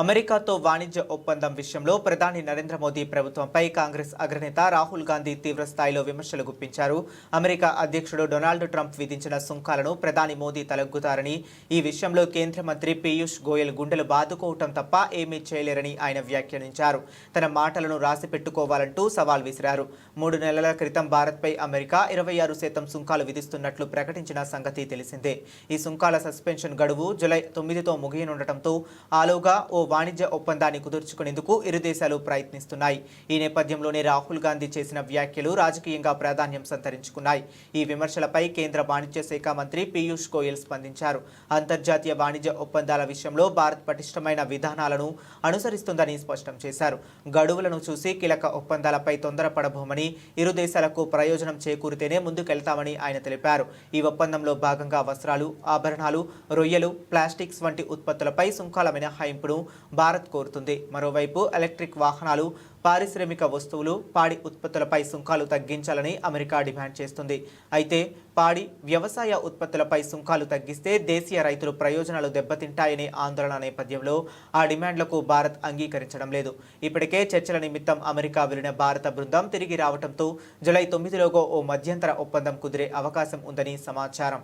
అమెరికాతో వాణిజ్య ఒప్పందం విషయంలో ప్రధాని నరేంద్ర మోదీ ప్రభుత్వంపై కాంగ్రెస్ అగ్రనేత రాహుల్ గాంధీ తీవ్ర స్థాయిలో విమర్శలు గుప్పించారు. అమెరికా అధ్యక్షుడు డొనాల్డ్ ట్రంప్ విధించిన సుంకాలను ప్రధాని మోదీ తలగ్గుతారని ఈ విషయంలో కేంద్ర మంత్రి పీయూష్ గోయల్ గుండెలు బాదుకోవటం తప్ప ఏమీ చేయలేరని ఆయన వ్యాఖ్యానించారు. తన మాటలను రాసి పెట్టుకోవాలంటూ సవాల్ విసిరారు. మూడు నెలల క్రితం భారత్పై అమెరికా ఇరవై ఆరు శాతం సుంకాలు విధిస్తున్నట్లు ప్రకటించిన సంగతి తెలిసిందే. ఈ సుంకాల సస్పెన్షన్ గడువు జులై తొమ్మిదితో ముగియనుండటంతో ఆలోగా ఓ వాణిజ్య ఒప్పందాన్ని కుదుర్చుకునేందుకు ఇరు దేశాలు ప్రయత్నిస్తున్నాయి. ఈ నేపథ్యంలోనే రాహుల్ గాంధీ చేసిన వ్యాఖ్యలు రాజకీయంగా ప్రాధాన్యం సంతరించుకున్నాయి. ఈ విమర్శలపై కేంద్ర వాణిజ్య శాఖ మంత్రి పీయూష్ గోయల్ స్పందించారు. అంతర్జాతీయ వాణిజ్య ఒప్పందాల విషయంలో భారత్ పటిష్టమైన విధానాలను అనుసరిస్తుందని స్పష్టం చేశారు. గడువులను చూసి కీలక ఒప్పందాలపై తొందరపడబోమని ఇరు దేశాలకు ప్రయోజనం చేకూరితేనే ముందుకెళ్తామని ఆయన తెలిపారు. ఈ ఒప్పందంలో భాగంగా వస్త్రాలు ఆభరణాలు రొయ్యలు ప్లాస్టిక్స్ వంటి ఉత్పత్తులపై సుంకాల మినహాయింపును భారత్ కోరుతుంది. మరోవైపు ఎలక్ట్రిక్ వాహనాలు పారిశ్రామిక వస్తువులు పాడి ఉత్పత్తులపై సుంకాలు తగ్గించాలని అమెరికా డిమాండ్ చేస్తుంది. అయితే పాడి వ్యవసాయ ఉత్పత్తులపై సుంకాలు తగ్గిస్తే దేశీయ రైతులు ప్రయోజనాలు దెబ్బతింటాయనే ఆందోళన నేపథ్యంలో ఆ డిమాండ్లకు భారత్ అంగీకరించడం లేదు. ఇప్పటికే చర్చల నిమిత్తం అమెరికా వెళ్ళిన భారత బృందం తిరిగి రావడంతో జులై తొమ్మిదిలోగో ఓ మధ్యంతర ఒప్పందం కుదిరే అవకాశం ఉందని సమాచారం.